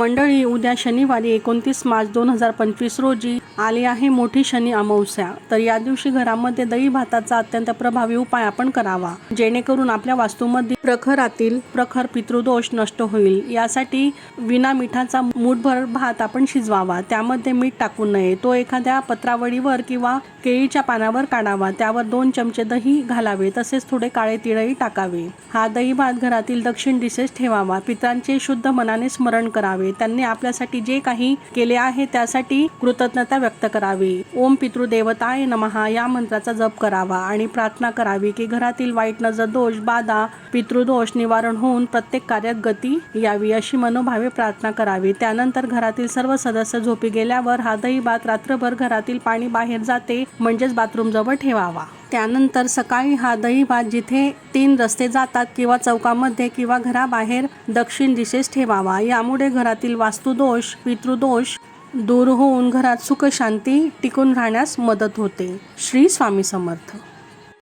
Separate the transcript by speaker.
Speaker 1: मंडळी उद्या शनिवारी एकोणतीस मार्च दोन हजार पंचवीस रोजी आली आहे मोठी शनी अमावस्या. तर या दिवशी घरामध्ये दही भाताचा अत्यंत प्रभावी उपाय आपण करावा. जेणेकरून आपल्या वास्तूमध्ये प्रखरातील प्रखर पितृदोष नष्ट होईल. यासाठी विना मिठाचा मूठभर भात आपण शिजवावा. त्यामध्ये मीठ टाकू नये. तो एखाद्या पत्रावळीवर किंवा केळीच्या पानावर काढावा. त्यावर दोन चमचे दही घालावे. तसेच थोडे काळे तिळही टाकावे. हा दही भात घरातील दक्षिण दिशेस ठेवावा. पित्रांचे शुद्ध मनाने स्मरण करावे. त्यांनी आपल्यासाठी जे काही केले आहे त्यासाठी कृतज्ञता व्यक्त करावी. ओम पितृदेवताय नमहा. या मंत्राचा जप करावा आणि प्रार्थना करावी की घरातील वाईट नजर दोष बाधा पितृदोष निवारण होऊन प्रत्येक कार्यात गती यावी अशी मनोभावे प्रार्थना करावी. त्यानंतर घरातील सर्व सदस्य झोपी गेल्यावर हा दही भात रात्रभर घरातील पाणी बाहेर जाते म्हणजेच बाथरूम जवळ ठेवावा. त्यानंतर सकाळी हा दही भात जिथे तीन रस्ते जातात किंवा चौकामध्ये किंवा घराबाहेर दक्षिण दिशेस ठेवावा. यामुळे घरातील वास्तुदोष पितृदोष दूर होऊन घरात सुखशांती टिकून राहण्यास मदत होते. श्री स्वामी समर्थ.